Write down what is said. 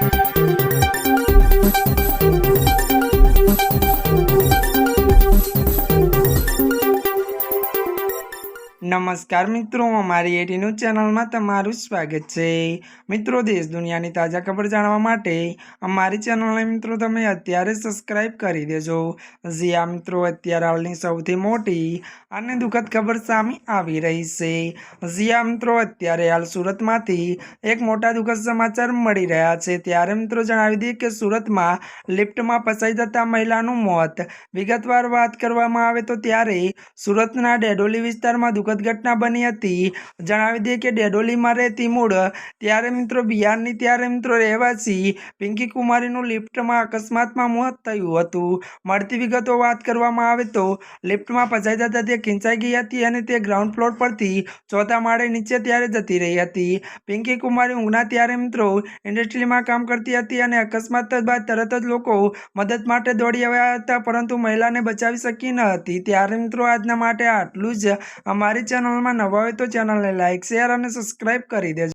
Thank you. નમસ્કાર મિત્રો, અમારી એટી ન્યૂઝ ચેનલમાં તમારું સ્વાગત છે. મિત્રો, દેશ દુનિયાની તાજા ખબર જાણવા માટે અમારી ચેનલને મિત્રો તમે અત્યારે સબસ્ક્રાઈબ કરી દેજો. જી આ મિત્રો, અત્યારે હાલની સૌથી મોટી અને દુઃખદ ખબર સામે આવી રહી છે. જી આ મિત્રો, અત્યારે હાલ સુરતમાંથી એક મોટા દુઃખદ સમાચાર મળી રહ્યા છે. ત્યારે મિત્રો જણાવી દઈએ કે સુરતમાં લિફ્ટમાં ફસાઈ જતા મહિલાનું મોત. વિગતવાર વાત કરવામાં આવે તો ત્યારે સુરતના ડેડોલી વિસ્તારમાં દુઃખદ ઘટના બની હતી. જણાવી દઈએ કે ડેડોલીમાં રહેતી મૂળ, ત્યારે મિત્રો બિહારની ત્યારે મિત્રો રહેવાસી પિંકી કુમારીનું લિફ્ટમાં અકસ્માતમાં મોત થયું હતું. મળતી વિગતો વાત કરવામાં આવે તો, લિફ્ટમાં ફસાઈ જતા તે ખીંચાઈ ગઈ હતી અને તે ગ્રાઉન્ડ ફ્લોર પરથી ચોથા માળે નીચે ત્યારે જતી રહી હતી. પિંકી કુમારી ઊંઘના ત્યારે મિત્રો ઇન્ડસ્ટ્રીમાં કામ કરતી હતી અને અકસ્માત બાદ તરત જ લોકો મદદ માટે દોડી આવ્યા હતા, પરંતુ મહિલાને બચાવી શકી ન હતી. ત્યારે મિત્રો આજના માટે આટલું જ. અમારી ચેનલમાં નવા હોય તો ચેનલને લાઇક શેર અને સબસ્ક્રાઇબ કરી દેજો.